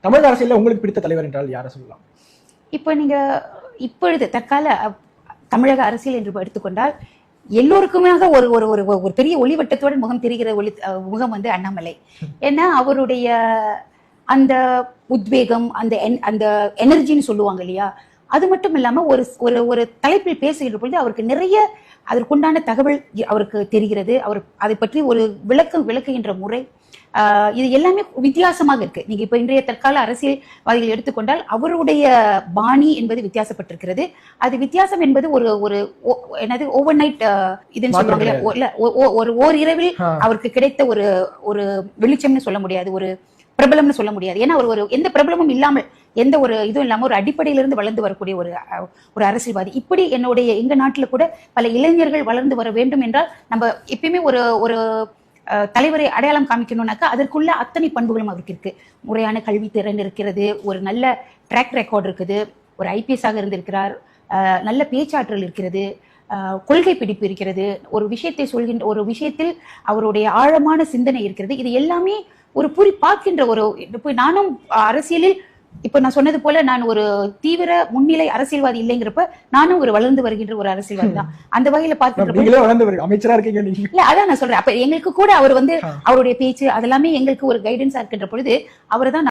தமிழக அரசியல்ல உங்களுக்கு பிடித்த தலைவர் என்றால் யாரை சொல்லலாம்? இப்போ நீங்க இப்பொழுது தற்கால தமிழக அரசியல் என்று எடுத்துக்கொண்டால் எல்லோருக்குமே ஒரு ஒரு ஒரு ஒரு பெரிய ஒளிவட்டத்தோட முகம் தெரிகிற ஒளி முகம் வந்து அண்ணாமலை. ஏன்னா அவருடைய அந்த உத்வேகம் அந்த என்- அந்த எனர்ஜின்னு சொல்லுவாங்க இல்லையா? அது மட்டும் இல்லாமல் ஒரு ஒரு ஒரு தலைப்பில் பேசுகிற பொழுது அவருக்கு நிறைய அதற்குண்டான தகவல் அவருக்கு தெரிகிறது. அவர் அதை பற்றி ஒரு விளக்கம் விளக்குகின்ற முறை இது எல்லாமே வித்தியாசமாக இருக்கு. நீங்க இப்ப இன்றைய தற்கால அரசியல்வாதிகள் எடுத்துக்கொண்டால் அவருடைய பாணி என்பது வித்தியாசப்பட்டிருக்கிறது. அது வித்தியாசம் என்பது ஒரு ஒரு என்னது ஓவர் நைட் இதுன்னு சொல்லுவாங்க ஒரு ஓர் இரவில். அவருக்கு கிடைத்த ஒரு ஒரு வெளிச்சம்னு சொல்ல முடியாது. ஒரு பிரபலம்னு சொல்ல முடியாது. ஏன்னா ஒரு எந்த பிரபலமும் இல்லாமல் எந்த ஒரு இதுவும் இல்லாம ஒரு அடிப்படையிலிருந்து வளர்ந்து வரக்கூடிய ஒரு ஒரு அரசியல்வாதி. இப்படி என்னுடைய எங்க நாட்டுல கூட பல இளைஞர்கள் வளர்ந்து வர வேண்டும் என்றால் நம்ம எப்பயுமே ஒரு ஒரு தலைவரை அடையாளம் காமிக்கணும்னாக்கா அதற்குள்ள அத்தனை பண்புகளும் அவருக்கு இருக்கு. முறையான கல்வி திறன் இருக்கிறது ஒரு நல்ல ட்ராக் ரெக்கார்ட் இருக்குது ஒரு ஐபிஎஸ்ஸாக இருந்திருக்கிறார் நல்ல பேச்சாற்றல் இருக்கிறது கொள்கை பிடிப்பு இருக்கிறது ஒரு விஷயத்தை சொல்கின்ற ஒரு விஷயத்தில் அவருடைய ஆழமான சிந்தனை இருக்கிறது. இது எல்லாமே ஒரு புரி பார்க்கின்ற ஒரு இப்போ நானும் அரசியலில் இப்ப நான் சொன்னது போல நான் ஒரு தீவிர முன்னிலை அரசியல்வாதி இல்லைங்கிறப்ப நானும் ஒரு வளர்ந்து வருகின்ற ஒரு அரசியல்வாதி தான். அந்த வகையில வருங்க அமைச்சரா இருக்கீங்க இல்ல அதான் நான் சொல்றேன். அப்ப எங்களுக்கு கூட அவர் வந்து. அவருடைய பேச்சு அதெல்லாமே எங்களுக்கு ஒரு கைடன்ஸா இருக்கின்ற பொழுது அவரை தான்